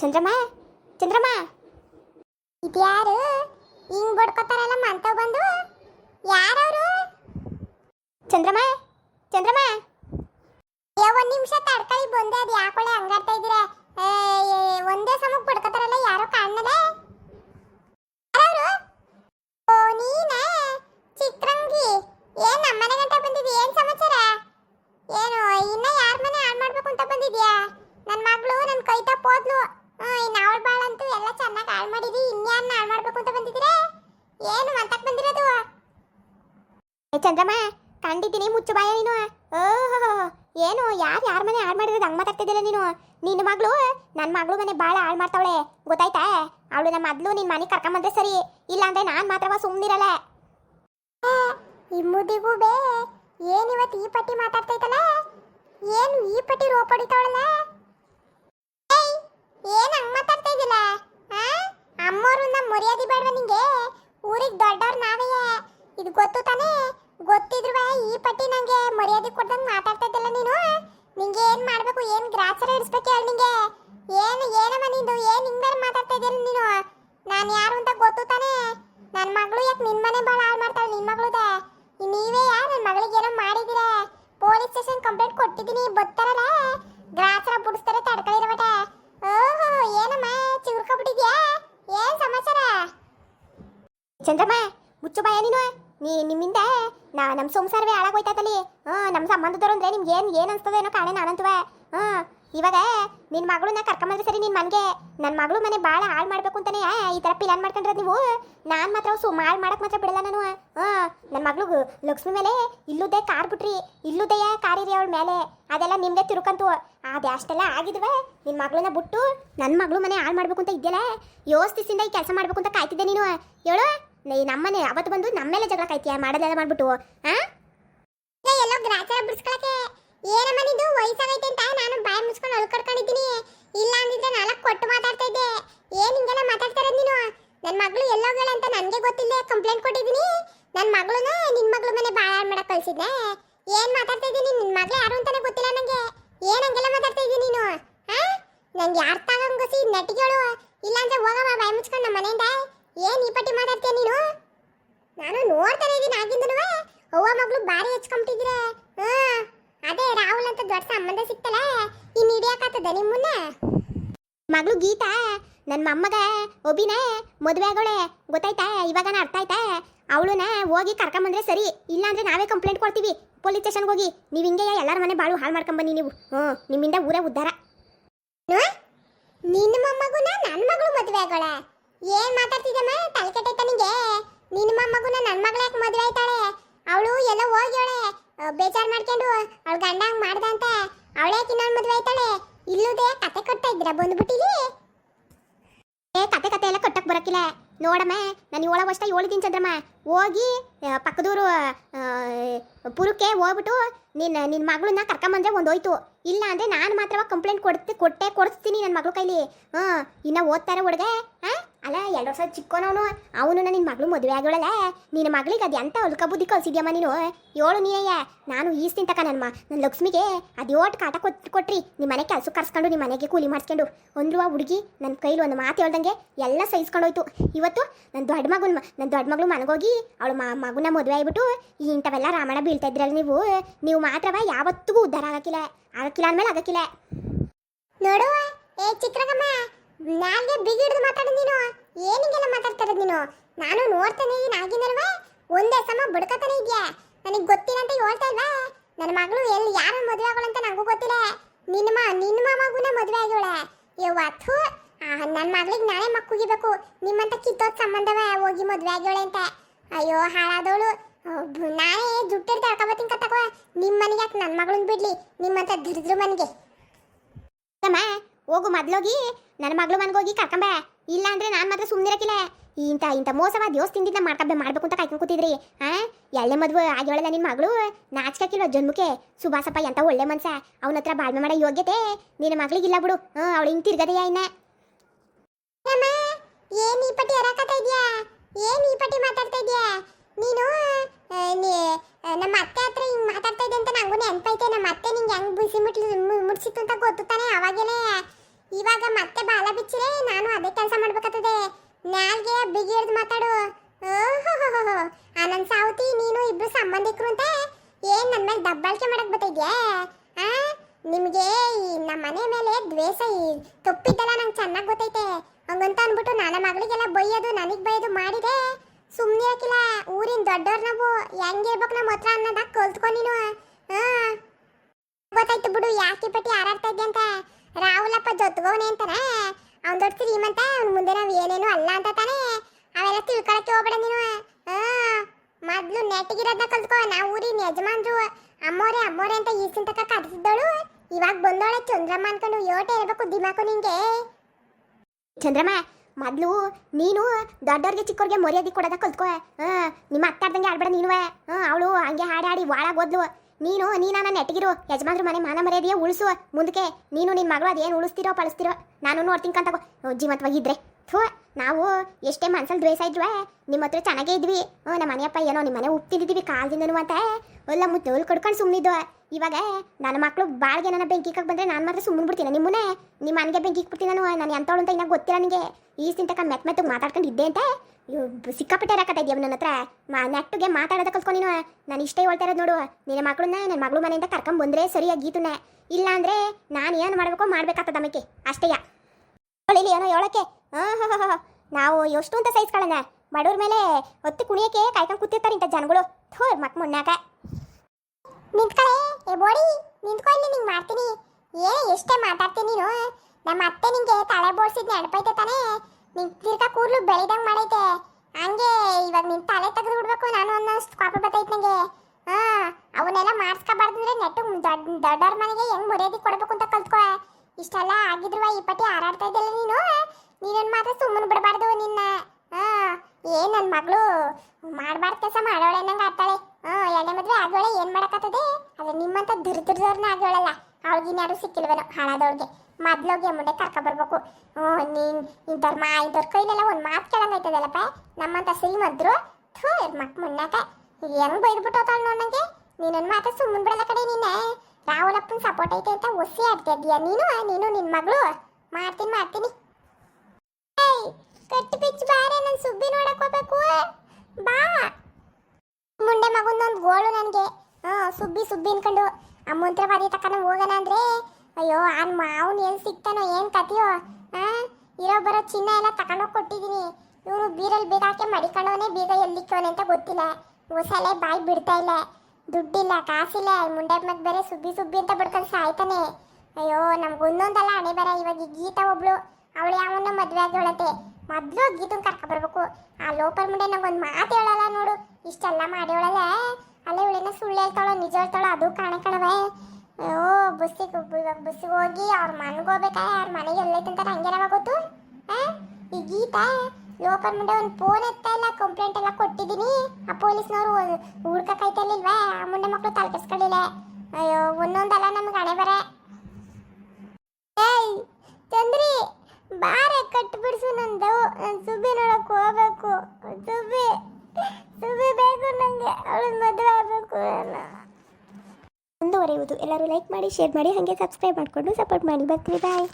ಚಂದ್ರಮ್ಮ ಚಂದ್ರಮ್ಮ. ಇದ್ಯಾರು ಹಿಂಗ್ ಬಡ್ಕೋತಾರಲ್ಲ ಮಂತ ಬಂದು. ಯಾರವರು? ಚಂದ್ರಮ್ಮ ಚಂದ್ರಮ್ಮ. ಒಂದ್ ನಿಮಿಷ ತಡ್ಕೊಳ್ಳಿ ಬಂದೆ ಅದು ಯಾಕೊಳ್ಳಿ ಹಂಗಾಡ್ತಾ ಇದ್ದೀರಾ? ಒಂದೇ ಸಮಕ್ ಬಡ್ಕೋತಾರಲ್ಲ ಯಾರೋ ಕಾಣಲೆ ಯಾರವ್ರು? ಓ ನೀನಾ ಚಿತ್ರಂಗಿ ಏನ್ ನಮ್ಮನೆ ಗಂಟ ಬಂದಿದ್ದಿ ಏನ್ ಸಮಾಚಾರ ಏನು ಇನ್ನ ಯಾರ ಮನೆ ಹಾಳು ಮಾಡ್ಬೇಕು ಅಂತ ಬಂದಿದ್ಯಾ ನನ್ನ ಮಗಳು ನನ್ನ ಕೈ ತಪ್ಪೋದ್ಲು ಇನ್ನು ಅವಳ ಬಾಳಂತೂ ಎಲ್ಲ ಚೆನ್ನಾಗಿ ಇನ್ಯಾರನ್ನ ಹಾಳು ಮಾಡ್ಬೇಕು ಅಂತ ಬಂದಿದ್ರೆ ಏನು ಮಾತಾಕ್ ಬಂದಿರೋದು? ಚಂದ್ರಮ್ಮ ಕಂಡಿದ್ದೀನಿ ಮುಚ್ಚು ಬಾಯ ನೀನು. ಓಹೋ ಏನು ಯಾರು ಯಾರ ಮನೆ ಹಾಳು ಮಾಡಿರೋದು ಹಂಗೆ ಮಾತಾಡ್ತಿದ್ದಿಲ್ಲ ನೀನು? ನಿನ್ನ ಮಗಳು ನನ್ನ ಮಗಳು ಮನೆ ಭಾಳ ಹಾಳು ಮಾಡ್ತಾವಳೆ. ಗೊತ್ತಾಯ್ತಾ? ಅವಳು ನಮ್ಮ ಮೊದಲು ನಿನ್ನ ಮನೆ ಕರ್ಕೊಂಬಂದ್ರೆ ಸರಿ. ಇಲ್ಲಾಂದ್ರೆ ನಾನು ಮಾತ್ರವ ಸುಮ್ಮನಿರಲ್ಲ ಈ ಮುದಿಗೂ ಬೇ ಇವತ್ತು ಈ ಪಟ್ಟಿ ಮಾತಾಡ್ತೈತಲ್ಲ ಏನು ಈ ಪಟ್ಟಿ ರೋಪಡಿತಾವಳಲ್ಲ ಏಯ್, ಏನು ಹಂಗ್ ಮಾತಾಡ್ತಾ ಇದ್ದಿಲ್ಲ ಅಮ್ಮೋರು ನಮ್ಮ ಮರ್ಯಾದೆ ಬೇಡವ ನಿಂಗೆ? ಊರಿಗೆ ದೊಡ್ಡವ್ರು ನಾವೇ ಇದು ಗೊತ್ತು ತಾನೇ? ಗೊತ್ತಿದ್ರು ಈ ಪಟ್ಟಿ ನಂಗೆ ಮರ್ಯಾದೆ ಕೊಡ್ದಂಗೆ ಮಾತಾಡ್ತಾ ಇದ್ದಿಲ್ಲ ನೀನು? ನಿಂಗೆ ಏನ್ ಮಾಡ್ಬೇಕು, ಏನ್ ಗ್ರಾಚಾರ ಇಡಿಸ್ಬೇಕು ಹೇಳಿ ನಿಂಗೆ? ಏನು, ಏನಮ್ಮ ನಿಂದು? ಏನ್ ಹಿಂಗ್ ಬೇರೆ ಮಾತಾಡ್ತಾ ನೀನು? ನಾನು ಯಾರು ಅಂತ ಗೊತ್ತು ತಾನೇ? ನನ್ನ ಮಗಳು ಯಾಕೆ ನಿನ್ ಮನೆ ಭಾಳ ಹಾಳು ಮಾಡ್ತಾಳೆ ನಿನ್ ಮಗಳದ? ನೀವೇ ಯಾರು ನನ್ನ ಮಗಳಿಗೆ ಏನೋ ಮಾಡಿದಿರ ಪೊಲೀಸ್ ಸ್ಟೇಷನ್ ಕಂಪ್ಲೇಂಟ್ ಕೊಟ್ಟಿದ್ದೀನಿ ಬರ್ತಾರಲ್ಲ ಗ್ರಾಚಾರ ಬುಡಿಸ್ತಾರೆ ತಡ್ಕೊಂಡಿರ ಬಟ ಓಹೋ ಏನಮ್ಮ ಚಿಗುರ್ಕೊಬಿಟ್ಟಿದ್ಯಾ ಏನ್ ಸಮಾಚಾರ ಚಂದ್ರಮ್ಮ ಮುಚ್ಚು ಬಾಯ ನೀನು ನೀ ನಿಮ್ಮಿಂದ ನಾ ನಮ್ಮ ಸಂಸಾರವೇ ಹಾಳಾಗೋಯ್ತಲ್ಲಿ ಹಾಂ ನಮ್ಮ ಸಂಬಂಧದವ್ರು ಅಂದ್ರೆ ನಿಮ್ಗೆ ಏನು ಏನು ಅನ್ಸ್ತದೆ ಏನೋ ಕಾಣೆ ನಾನಂತುವೆ. ಹಾಂ, ಇವಾಗ ನಿನ್ನ ಮಗಳನ್ನ ಕರ್ಕೊಂಬಂದ್ರೆ ಸರಿ ನಿನ್ನ ಮನೆಗೆ. ನನ್ನ ಮಗಳು ಮನೆ ಭಾಳ ಹಾಳು ಮಾಡಬೇಕು ಅಂತಾನೆ ಈ ಥರ ಪ್ಲಾನ್ ಮಾಡ್ಕೊಂಡ್ರೆ ನೀವು? ನಾನು ಮಾತ್ರ ಸು ಹಾಳು ಮಾಡಕ್ ಮಾತ್ರ ಬಿಡಲ್ಲ ನಾನು. ಹಾಂ ನನ್ನ ಮಗಳು ಲಕ್ಷ್ಮಿ ಮೇಲೆ ಇಲ್ಲುದೇ ಕಾರ್ ಬಿಟ್ರಿ. ಇಲ್ಲುದೇ ಕಾರ್ ಇದೆ ಅವಳ ಮೇಲೆ. ಅದೆಲ್ಲ ನಿಮ್ಮದೇ ತಿರುಕಂತು. ಅದು ಅಷ್ಟೆಲ್ಲ ಆಗಿದ್ವೆ. ನಿನ್ನ ಮಗಳನ್ನ ಬಿಟ್ಟು ನನ್ನ ಮಗಳು ಮನೆ ಹಾಳು ಮಾಡ್ಬೇಕು ಅಂತ ಇದೆಯಲ್ಲ ಯೋಸ್ತಿಸಿಂದ ಈ ಕೆಲಸ ಮಾಡ್ಬೇಕು ಅಂತ ಕಾಯ್ತಿದ್ದೆ ನೀನು. ಹೇಳು. ನೀ- ನಮ್ಮನೆ ಅವತ್ತು ಬಂದು ನಮ್ಮ ಮೇಲೆ ಜಗಳ ಕಾಯ್ತೀಯ? ಮಾಡೋದೆಲ್ಲ ಮಾಡ್ಬಿಟ್ಟು. ಹಾ ಎಲ್ಲೋ ಗ್ರಾಚಾರ ಬಿಡಿಸ್ಕೊಳಕ್ಕೆ. ಏನಮ್ಮ ನಿಂದು? ವಯಸ್ಸಾಗೈತೆ ಅಂತ ನಾನು ಬಾಯಿ ಮುಚ್ಕೊಂಡು ಅಲ್ಕಡ್ಕೊಂಡಿದ್ದೀನಿ. ಇಲ್ಲ ಅಂದಿದ್ರೆ ನಾಲ್ಕು ಕೊಟ್ಟು ಮಾತಾಡ್ತಾ ಇದ್ದೆ. ಏನ್ ಹಿಂಗೆಲ್ಲ ಮಾತಾಡ್ತಾರೆ ನೀನು? ನನ್ನ ಮಗಳು ಎಲ್ಲೋಗಳ ಅಂತ ನನಗೆ ಗೊತ್ತಿಲ್ಲ ಕಂಪ್ಲೇಂಟ್ ಕೊಟ್ಟಿದ್ದೀನಿ. ನನ್ನ ಮಗಳನ್ನ ನಿನ್ನ ಮಗಳ ಮನೆ ಬಾಳ ಮಾಡಕ್ ಕಳಿಸಿದ್ದೆ ಏನ್ ಮಾತಾಡ್ತಾ ಇದ್ದೀನಿ? ನಿನ್ನ ಮಗಳು ಯಾರು ಅಂತಾನೆ ಗೊತ್ತಿಲ್ಲ ನನಗೆ ಏನ್ ಮಾತಾಡ್ತಿದೀನಿ ಮಾತಾಡ್ತಾ ಇದ್ದೀನಿ ನೀನು? ಹಾ? ನಂಗೆ ಅರ್ಥ ಆಗಂಗೋಸಿ ನಟಿಗಳು ಇಲ್ಲಾಂದ್ರೆ ಹೋಗಮ್ಮ ಬಾಯಿ ಮುಚ್ಕೊಂಡು ನಮ್ಮ ಮನೆಯಿಂದ. ಏನು ಈ ಪಟ್ಟಿ ಮಾತಾಡ್ತೀಯ ನೀನು? ನಾನು ನೋಡ್ತಾನೆ ಇದೀನಿ ಆಗಿಂದನು ಅವ್ವ ಮಗಳು ಬಾರಿ ಹಚ್ಕೊಂಬಿಟ್ಟಿದ್ರೆ. ಹಾ. ಅದೇ ರಾಹುಲ್ ಅಂತ ದೊಡ್ಡ ಸಂಬಂಧ ಸಿಕ್ತಲ್ಲ ಇನ್ನು ಹಿಡಿಯಕಾತದ ನಿಮ್ಮನ್ನ? ಮಗಳು ಗೀತಾ ನನ್ನ ಮೊಮ್ಮಗ ಒಬ್ಬಿನೇ ಮದುವೆ ಆಗೋಳೆ, ಗೊತ್ತಾಯ್ತಾ? ಇವಾಗನ ಅರ್ಥ ಆಯ್ತಾ? ಅವಳನ್ನ ಹೋಗಿ ಕರ್ಕೊಂಬಂದ್ರೆ ಸರಿ, ಇಲ್ಲಾಂದ್ರೆ ನಾವೇ ಕಂಪ್ಲೇಂಟ್ ಕೊಡ್ತೀವಿ. ಪೊಲೀಸ್ ಸ್ಟೇಷನ್ಗೆ ಹೋಗಿ ನೀವು ಹಿಂಗೆ ಎಲ್ಲರ ಮನೆ ಬಾಳು ಹಾಳು ಮಾಡ್ಕೊಂಬನ್ನಿ ನೀವು. ಹ್ಞೂ ನಿಮ್ಮಿಂದ ಊರೇ ಉದ್ಧಾರ ನಿನ್ನ ಮೊಮ್ಮಗುನ ನನ್ನ ಮಗಳು ಮದುವೆ ಆಗೋಳ. ಏನ್ ಮಾತಾಡ್ತಿದ್ದಮ್ಮ ತಲೆ ಕೆಟ್ಟೈತ ನಿಂಗೆ? ನಿನ್ನ ಮೊಮ್ಮಗುನ ನನ್ನ ಮಗಳ ಯಾಕೆ ಮದುವೆ ಆಯ್ತಾಳೆ? ಅವಳು ಎಲ್ಲ ಹೋಗ್ಯವಳೆ ಬೇಜಾರ್ ಮಾಡ್ಕೊಂಡು ಅವಳು ಗಂಡ ಹಂಗ್ ಮಾಡ್ದಂತ ಅವಳೇ ಇನ್ನೊಂದು ಮದುವೆ ಆಯ್ತಾಳೆ? ಇಲ್ಲದೆ ಕತೆ ಕಟ್ತಾ ಇದ್ದೀರಾ ಬಂದ್ಬಿಟ್ಟಿಲಿ ಏ ಕತೆ ಕತೆ ಎಲ್ಲ ಕಟ್ಟಕ್ಕೆ ಬರಕಿಲ್ಲ. ನೋಡಮ್ಮ ನಾನು ಏಳ ವರ್ಷ ದಿನ ಚಂದ್ರಮ್ಮ ಹೋಗಿ ಪಕ್ಕದೂರು ಪುರಕ್ಕೆ ಹೋಗ್ಬಿಟ್ಟು ನಿನ್ನ ನಿನ್ನ ಮಗಳನ್ನ ಕರ್ಕೊಂಬಂದ್ರೆ ಒಂದು ಹೋಯ್ತು ಇಲ್ಲ ಅಂದ್ರೆ ನಾನು ಮಾತ್ರ ಕಂಪ್ಲೇಂಟ್ ಕೊಡ್ತಿ, ಕೊಟ್ಟೆ ಕೊಡಿಸ್ತೀನಿ ನನ್ನ ಮಗಳ ಕೈಲಿ. ಹಾಂ ಇನ್ನ ಓದ್ತಾರೆ ಹುಡುಗ ಹಾಂ ಅಲ್ಲ, ಎರಡು ವರ್ಷ ಚಿಕ್ಕೋನವನು, ಅವನು ನಿನ್ನ ಮಗಳು ಮದುವೆ ಆಗೋಳಲ್ಲ ನಿನ್ನ ಮಗಳಿಗೆ ಅದು ಎಂತ ಅಲ್ಕ ಬುದ್ಧಿ ಕಲ್ಸಿದ್ಯಮ್ಮ ನೀನು? ಏಳು ನೀಯ್ಯ ನಾನು ಈಸ್ ತಕ ನನ್ನ ಮ ನನ್ನ ಲಕ್ಷ್ಮಿಗೆ ಅದು ಯೋಟ್ ಕಾಟ ಕೊಟ್ಟು ಕೊಟ್ರಿ. ನಿಮ್ಮ ಮನೆ ಕೆಲಸ ಕರ್ಸ್ಕೊಂಡು ನಿಮ್ಮ ಮನೆಗೆ ಕೂಲಿ ಮಾಡಿಸ್ಕೊಂಡು. ಒಂದು ಆ ಹುಡುಗಿ ನನ್ನ ಕೈಲಿ ಒಂದು ಮಾತು ಹೇಳ್ದಂಗೆ ಎಲ್ಲ ಸಹಿಸ್ಕೊಂಡೋಯ್ತು. ಇವತ್ತು ನನ್ನ ದೊಡ್ಡ ಮಗನ ನನ್ನ ದೊಡ್ಡ ಮಗಳು ಮನಗೋಗಿ ಅವಳು ಮಗುನ ಮದುವೆ ಆಗ್ಬಿಟ್ಟು ಇಂಥವೆಲ್ಲ ರಾಮಣ ಬೀಳ್ತಾ ಇದ್ರಲ್ಲ ನೀವು? ನೀವು ಮಾತ್ರವ ಯಾವತ್ತಿಗೂ ಉದ್ಧಾರ ಆಗಕ್ಕಿಲ್ಲ. ಆಗಕ್ಕಿಲ್ಲ ಅಂದ್ಮೇಲೆ ಆಗಕ್ಕಿಲ್ಲ. ನೋಡು, ಏ ಚಿತ್ರಗಮ್ಮ ನಾಲ್ಗೆ ಬಿಗಿಡ್ದು ಮಾತಾಡು ನೀನು. ಏನಿಗೆಲ್ಲ ಮಾತಾಡ್ತಾ ನೀನು? ನಾನು ನೋಡ್ತಾನೆ ನೀನು ಆಗಿನಲ್ವಾ? ಒಂದೇ ಸಮ ಬಡ್ಕತಾನೆ ಇದೆಯಾ? ನನಗೆ ಗೊತ್ತಿಲ್ಲ ಅಂತ ಹೇಳ್ತಾ ಇಲ್ವಾ? ನನ್ನ ಮಗಳು ಎಲ್ಲಿ ಯಾರು ಮದುವೆ ಆಗೋಳು ಅಂತ ನನಗೂ ಗೊತ್ತಿಲ್ಲ. ನಿನ್ನ ಮ ನಿನ್ನ ಮಗುನ ಮದುವೆ ಆಗ್ಯವಳೆ ಆ ನನ್ನ ಮಗಳಿಗೆ ನಾನೇ ಮಕ್ಕುಗಿಬೇಕು ನಿಮ್ಮಂತ ಕಿತ್ತೋದ್ ಸಂಬಂಧವ ಹೋಗಿ ಮದುವೆ ಆಗ್ಯವಳೆ ಅಂತ. ಅಯ್ಯೋ, ಹಾಳಾದವಳು. ನಾನೇ ಜುಟ್ಟಿರ್ ತಳ್ಕೊಬತ್ತೀನಿ ಕತ್ತಕೋ. ನಿಮ್ಮ ಮನೆಗೆ ನನ್ನ ಮಗಳನ್ನ ಬಿಡ್ಲಿ? ನಿಮ್ಮಂತ ಧರಿದ್ರು ಮನೆಗೆ. ಅಮ್ಮ ಹೋಗು ಮೊದ್ಲೋಗಿ. ನನ್ನ ಮಗಳು ಮನ್ಗೋಗಿ ಕರ್ಕೊಂಬ. ಇಲ್ಲ ಅಂದ್ರೆ ನಾನು ಮಾತ್ರ ಸುಮ್ಮನಿರಕಿಲ್ಲ ಇಂಥ ಇಂಥ ಮೋಸವ ದಿವಸ ತಿಂದಿದ್ದ ಮಾಡ್ಕೊಂಬೆ ಮಾಡ್ಬೇಕು ಅಂತ ಕಾಯ್ಕೊಂಡು ಕೂತಿದ್ರಿ. ಹಾ ಎಳ್ಳೆ ಮದುವೆ ಆಗ್ಯವಳಲ್ಲ ನಿನ್ನ ಮಗಳು? ನಾಚ್ಕಾಕಿಲ್ವ ಜನ್ಮಕ್ಕೆ? ಸುಭಾಸಪ್ಪ ಎಂತ ಒಳ್ಳೆ ಮನ್ಸ. ಅವನ ಹತ್ರ ಬಾಳ್ಮೆ ಮಾಡೋ ಯೋಗ್ಯತೆ. ನಿನ್ನ ಮಗಳಿಗಿಲ್ಲ ಬಿಡು. ಹ್ಞೂ ಅವಳು ಹಿಂಗೆ ತಿರ್ಗದೆಯಾ ಇನ್ನ? ಏನ್ ಈ ಪಟ್ಟಿ ಹರಾಕತ್ತ ಇದೆಯಾ? ಏನ್ ಈ ಪಟ್ಟಿ ಮಾತಾಡ್ತಾ ಇದೆಯಾ? ನೀನು ಆ, ನಮ್ಮ ಅತ್ತೆ ಹತ್ರ ಹಿಂಗ್ ಮಾತಾಡ್ತಾ ಇದ್ದೆ ಅಂತ ನಂಗೂ ನೆನಪೈತೆ. ನಮ್ಮ ಅತ್ತೆ ನಿಂಗೆ ಹೆಂಗ್ ಬಿಸಿ ಮುಟ್ಲಿ ಮುಟ್ಸಿತ್ತು ಅಂತ ಗೊತ್ತು ತಾನೆ ಇವಾಗ ಮತ್ತೆ ಬಾಲ ಬಿಚ್ಚಿರೆ, ನಾನು ಅದೇ ಕೆಲಸ ಮಾಡ್ಬೇಕಾಗ್ತದೆ. ನಾಲ್ಗೆ ಬಿಗಿರ್ದು ಮಾತಾಡು. ಆ ಆನಂದ್ ಸಾವುತಿ, ನೀನು ಇಬ್ರು ಸಂಬಂಧಿಕರು ಅಂತ ಏನ್ ನನ್ನ ಮೇಲೆ ದಬ್ಬಾಳಿಕೆ ಮಾಡಕ್ ಬರ್ತಿದ್ಯಾ? ಆ? ನಿಮ್ಗೆ ನಮ್ಮ ಮನೆ ಮೇಲೆ ದ್ವೇಷ ತಪ್ಪಿದ್ದಲ್ಲ ನಂಗೆ ಚೆನ್ನಾಗಿ ಗೊತ್ತೈತೆ. ಹಂಗಂತ ಅಂದ್ಬಿಟ್ಟು ನನ್ನ ಮಗಳಿಗೆಲ್ಲ ಬೈಯೋದು, ನನಗ್ ಬೈಯೋದು ಮಾಡಿದೆ. ಸುಮ್ಮನೆ ಹಾಕಿಲ್ಲ ಊರಿನ ದೊಡ್ಡವ್ರು ನಾವು ಹೆಂಗಿರ್ಬೇಕು ನಮ್ಮ ಹತ್ರ ಅನ್ನೋದಾಗ ಕಲ್ತ್ಕೊ ನೀನು. ಗೊತ್ತಾಯ್ತು ಬಿಡು, ಯಾಕೆ ಪಟ್ಟಿ ಹಾರಾಡ್ತಾ ಇದ್ದೆ ಅಂತ. ರಾಹುಲಪ್ಪ ಜೊತ್ಗೋನೆ ಅಂತಾನೆ. ಅವ್ನ್ ದೊಡ್ಡ ಶ್ರೀಮಂತ, ಅವ್ನ ಮುಂದೆ ನಾವು ಏನೇನು ಅಲ್ಲ ಅಂತ ತಾನೇ. ಅವೆಲ್ಲ ತಿಳ್ಕೊಳಕ್ಕೆ ಹೋಗ್ಬೇಡ ನೀನು. ಮೊದ್ಲು ನೆಟ್ಟಿಗಿರೋದನ್ನ ಕಲ್ತ್ಕೋ. ನಾವು ಊರಿನ ಯಜಮಾನ್ರು. ಅಮ್ಮೋರೆ ಅಮ್ಮೋರೆ ಅಂತ ಈ ತನಕ ಇವಾಗ ಬಂದೋಳೆ ಚಂದ್ರಮ್ಮ ಅನ್ಕೊಂಡು ಯೋಟ ಇರ್ಬೇಕು ದಿಮಾಕು ನಿಂಗೆ. ಚಂದ್ರಮ್ಮ, ಮೊದ್ಲು ನೀನು ದೊಡ್ಡವ್ರಿಗೆ ಚಿಕ್ಕವ್ರಿಗೆ ಮರ್ಯಾದೆ ಕೊಡೋದ ಕಲ್ತ್ಕೋ. ಹಾ, ನಿಮ್ಮ ಅತ್ತಾಡ್ದಂಗೆ ಆಡ್ಬೇಡ ನೀನುವೆ. ಹಾ, ಅವಳು ಹಂಗೆ ಹಾಡಿ ಹಾಡಿ ಒಳಗೆ ಓದ್ಲು ನೀನು ನನ್ನ ನೆಟ್ಟಿಗಿರು. ಯಜಮಾನ್ರ ಮನೆ ಮಾನ ಮರ್ಯಾದೆಯ ಉಳಿಸು. ಮುಂದಕ್ಕೆ ನೀನು ನಿನ್ನ ಮಗಳು ಅದೇನು ಉಳಿಸ್ತಿರೋ ಪಳಿಸ್ತಿರೋ ನಾನು ನೋಡ್ತೀನಿ ಕಂತಗೋ ಜೀವಂತವಾಗಿದ್ರೆ. ಥೂ. ನಾವು ಎಷ್ಟೇ ಮನ್ಸಲ್ಲಿ ದ್ವೇಷ ಇದ್ವಿ ನಿಮ್ಮ ಹತ್ರ ಚೆನ್ನಾಗೇ ಇದ್ವಿ. ಹ್ಞೂ ನಮ್ಮ ಮನೆಯಪ್ಪ ಏನೋ ನಿಮ್ಮ ಮನೆ ಉಪ್ತಿದ್ದೀವಿ ಕಾಲ್ದಿಂದನು ಅಂತ. ಎಲ್ಲ ಮುತ್ತು ಹೋಲ್ ಕಡ್ಕೊಂಡು ಸುಮ್ಮನಿದ್ವ ಇವಾಗ ನನ್ನ ಮಕ್ಕಳು ಬಾಳ್ಗೆ ನನ್ನ ಬೆಂಕಿಗೆ ಬಂದ್ರೆ ನಾನು ಮಾತ್ರ ಸುಮ್ಮನೆ ಬಿಡ್ತೀನಿ ನಿಮ್ಮನೆ ನಿಮ್ಮ ಮನೆಗೆ ಬೆಂಕಿ ಬಿಡ್ತೀನಿ ನಾನು. ನಾನು ಎಂತವಳು ಅಂತ ಇನ್ನೂ ಗೊತ್ತಿಲ್ಲ ನನಗೆ ಈ ಸಿಂತಕ ಮೆತ್ ಮೆತ್ತಗೆ ಮಾತಾಡ್ಕೊಂಡು ಇದ್ದೆ ಅಂತ. ಸಿಕ್ಕಾಪಟ್ಟೆ ರಾಕತ್ತ ಇದೆಯಾ ನನ್ನ ಹತ್ರ? ಮಾ ನೆಟ್ಟಿಗೆ ಮಾತಾಡೋದ ಕಲ್ತ್ಕೊಂಡು ನೀನು. ನಾನು ಇಷ್ಟೇ ಹೇಳ್ತಾ ಇರೋದು ನೋಡು. ನಿನ್ನ ಮಕ್ಕಳನ್ನ ನನ್ನ ಮಗಳು ಮನೆಯಿಂದ ಕರ್ಕೊಂಡ್ ಬಂದ್ರೆ ಸರಿಯಾಗಿ ಗೀತುನೆ. ಇಲ್ಲ ಅಂದ್ರೆ ನಾನು ಏನು ಮಾಡಬೇಕೋ ಮಾಡ್ಬೇಕಾಗ್ತದ ಅಮ್ಮಕ್ಕೆ ಅಷ್ಟೇಯ? ಇಲ್ಲಿ ಏನೋ ಹೇಳಕ್ಕೆ ನಾವು ಎಷ್ಟು ಅಂತ ಸಹಿಸ್ಕೊಳ್ಳೋಣ ಬಡವ್ರ ಮೇಲೆ ಹೊತ್ತು ಕುಣಿಯಕ್ಕೆ ಕಾಯ್ಕೊಂಡು ಕೂತಿರ್ತಾರೆ ಇಂಥ ಜನಗಳು. ಥೋ, ಮಕ್ ಮುನ್ನಾಕ. ನಿಂತ್ಕಳೆ, ಏ ಬೋಡಿ, ನಿಂತ್ಕೊ ಇಲ್ಲಿ, ನಿಂಗೆ ಮಾಡ್ತೀನಿ. ಏ, ಎಷ್ಟೇ ಮಾತಾಡ್ತೀನಿ ನೀನು. ನಮ್ಮ ಅತ್ತೆ ನಿಂಗೆ ತಲೆ ಬೋಡ್ಸಿದ್ ನೆನಪೈತೆ ತಾನೇ. ನಿನ್ ತಿರ್ಗಾ ಕೂರ್ಲು ಬೆಳಿದಂಗ್ ಮಾಡೈತೆ. ಹಂಗೆ ಇವಾಗ ನಿನ್ ತಲೆ ತೆಗೆದು ಬಿಡ್ಬೇಕು ನಾನು ಅನ್ನೋಷ್ಟು ಕಾಪಿ ಬರ್ತೈತೆ ನಂಗೆ. ಹಾ, ಅವನ್ನೆಲ್ಲ ಮಾಡಿಸ್ಕೋಬಾರ್ದು ನೆಟ್ಟು ದೊಡ್ಡ ದೊಡ್ಡವ್ರ ಮನೆಗೆ ಹೆಂಗ್ ಮರ್ಯಾದೆ ಕೊಡ್ಬೇಕು ಅಂತ ಕಲ್ತ್ಕೊ. ಇಷ್ಟೆಲ್ಲ ಆಗಿದ್ರುವ ಈ ಪಟ್ಟಿ ಹಾರಾಡ್ತಾ ಇದ್ದಲ್ಲ ನೀನು. ನೀನನ್ ಮಾತ್ರ ಸುಮ್ಮನೆ ಬಿಡಬಾರ್ದು ನಿನ್ನ. ಹಾ ಏನ್ ನನ್ನ ಮಗಳು ಮಾಡಬಾರ್ದು ಕೆಲಸ ಮಾಡೋಳೆ ನಂಗೆ ಆಗ್ತಾಳೆ. ಎಣ್ಣೆ ಮದ್ವೆ ಆಗೋಳೆ, ಏನ್ ಮಾಡಕತ್ತದೆ ಅದು ನಿಮ್ಮಂತ ದುರ್ದುರ್ದವ್ರನ್ನ ಆಗೋಳಲ್ಲ. ಅವಳಿಗಿನ್ಯಾರು ಸಿಕ್ಕಿಲ್ವೇನೋ ಹಾಳಾದವ್ಳಿಗೆ. ಮೊದ್ಲೋಗಿ ಮುಂದೆ ಕರ್ಕ ಬರ್ಬೇಕು. ಹ್ಞೂ ನೀನ್ ಇಂಥವ್ರ ಮಾ ಇಂಥವ್ರ ಕೈಲೆಲ್ಲ ಒಂದು ಮಾತು ಕೇಳಂಗೈತದಲ್ಲಪ್ಪ ನಮ್ಮಂತ ಶ್ರೀಮಂತರು, ಥೂ ಮಕ್ ಮುನ್ನಾಕ ಹೆಂಗ್ ಬೈದ್ಬಿಟ್ಟು ಹೋತಾಳ ನೋಡಂಗೆ ನೀನನ್ ಮಾತ್ರ ಸುಮ್ಮನೆ ಬಿಡಲ್ಲ ಕಡೆ ನೀನೆ. ರಾಹುಲಪ್ಪನ ಸಪೋರ್ಟ್ ಐತೆ ಅಂತ ಒಸಿ ಆಡ್ತಾ ಇದೀಯ ನೀನು? ನೀನು ನಿನ್ ಮಗಳು. ಮಾಡ್ತೀನಿ ಮಾಡ್ತೀನಿ. ಕಟ್ಟಿ ಪಿಚ್ ಬಾರೆ ನಾನು ಸುಬ್ಬಿ ನೋಡಕ್ ಹೋಗ್ಬೇಕು. ಬಾ. ಮುಂಡೆ ಮಗಂದೊಂದು ಗೋಳು ನನಗೆ. ಹಾ, ಸುಬ್ಬಿ ಸುಬ್ಬಿ ಅನ್ಕೊಂಡು. ಆ ಮಂತ್ರವಾದಿ ತಕ್ಕನ ಹೋಗೋಣ ಅಂದ್ರೆ? ಅಯ್ಯೋ, ಆ ಮಾವನ್ ಎಲ್ಲಿ ಸಿಗ್ತಾನೋ, ಏನ್ ಕತಿಯೋ? ಹಾ, ಇರೋ ಬರೋ ಚಿನ್ನ ಎಲ್ಲ ತಗೊಂಡೋಗಿ ಕೊಟ್ಟಿದ್ದೀನಿ ಇವರು ಬೀರಲ್ಲಿ ಬೀಗ ಹಾಕಿ ಮಡಿಕೊಂಡವನೇ ಬೀಗ ಎಲ್ಲಿಕ್ಕವನೆ ಅಂತ ಗೊತ್ತಿಲ್ಲ. ಹೊಸಲೆ ಬಾಯಿ ಬಿಡ್ತಾ ಇಲ್ಲ. ದುಡ್ಡಿಲ್ಲ, ಕಾಸಿಲ್ಲ. ಮುಂಡೆ ಮಗ ಬೇರೆ ಸುಬ್ಬಿ ಸುಬ್ಬಿ ಅಂತ ಬಿಡ್ಕೊಂಡು ಸಾಯ್ತಾನೆ. ಅಯ್ಯೋ, ನಮ್ಗೆ ಒಂದೊಂದಲ್ಲ ಹಣೆ ಬರ. ಇವಾಗ ಗೀತಾ ಒಬ್ಳು. ಅವಳು ಯಾವನ್ನ ಮದ್ವೆ ಆಗಿವಳತೆ ಮೊದ್ಲು ಗೀತನ್ ಕರ್ಕೊಬರ್ಬೇಕು ಆ ಲೋಪರ್ ಮುಂಡೆ ನಂಗೊಂದು ಮಾತು ಹೇಳಲ್ಲ ನೋಡು. ಇಷ್ಟೆಲ್ಲ ಮಾಡಿವಳಲ್ಲ ಅಲ್ಲೇ ಇವಳೇನ ಸುಳ್ಳು ಹೇಳ್ತಾಳೋ, ನಿಜ ಹೇಳ್ತಾಳೋ, ಅದು ಕಾಣೆ ಕಣವೆ ಓ ಬಸ್ಸಿಗೆ ಬಸ್ಸಿಗೆ ಹೋಗಿ ಅವ್ರ ಮನೆಗೆ ಹೋಗ್ಬೇಕಾ? ಅವ್ರ ಮನೆಗೆ ಎಲ್ಲೈತೆ ಅಂತ ಹಂಗೇನವ ಗೊತ್ತು? ಈ ಗೀತ? ಲೋಪರ್ ಮುಂದೆ ಒಂದು ಫೋನ್ ಎತ್ತಾ ಇಲ್ಲ ಕಂಪ್ಲೇಂಟ್ ಎಲ್ಲ ಕೊಟ್ಟಿದ್ದೀನಿ. ಆ ಪೊಲೀಸ್ನವರು ಹುಡ್ಕ ಕಾಯ್ತಲಿಲ್ವಾ ಆ ಮುಂಡೆ ಮಕ್ಕಳು ತಲೆ ಅಯ್ಯೋ, ಒಂದೊಂದಲ್ಲ ನಮ್ಗೆ ಹಣೆ ಬರ. ಏಯ್, ಚಂದ್ರಿ, ಬಾರೆ. ಕಟ್ಟು ಬಿಡಿಸು ನಂದು, ನಾನು ಸುಬ್ಬಿ ನೋಡಕ್ ಹೋಗ್ಬೇಕು. ಸುಬ್ಬಿ ಸುಬ್ಬಿ ಬೇಕು ನನಗೆ ಅವಳು ಮದುವೆ ಆಗಬೇಕು ನಾನು. ಮುಂದುವರಿಯುವುದು. ಎಲ್ಲರೂ ಲೈಕ್ ಮಾಡಿ ಶೇರ್ ಮಾಡಿ, ಹಾಗೆ ಸಬ್ಸ್ಕ್ರೈಬ್ ಮಾಡಿಕೊಂಡು ಸಪೋರ್ಟ್ ಮಾಡಿ. ಬರ್ತೀವಿ ಬಾಯ್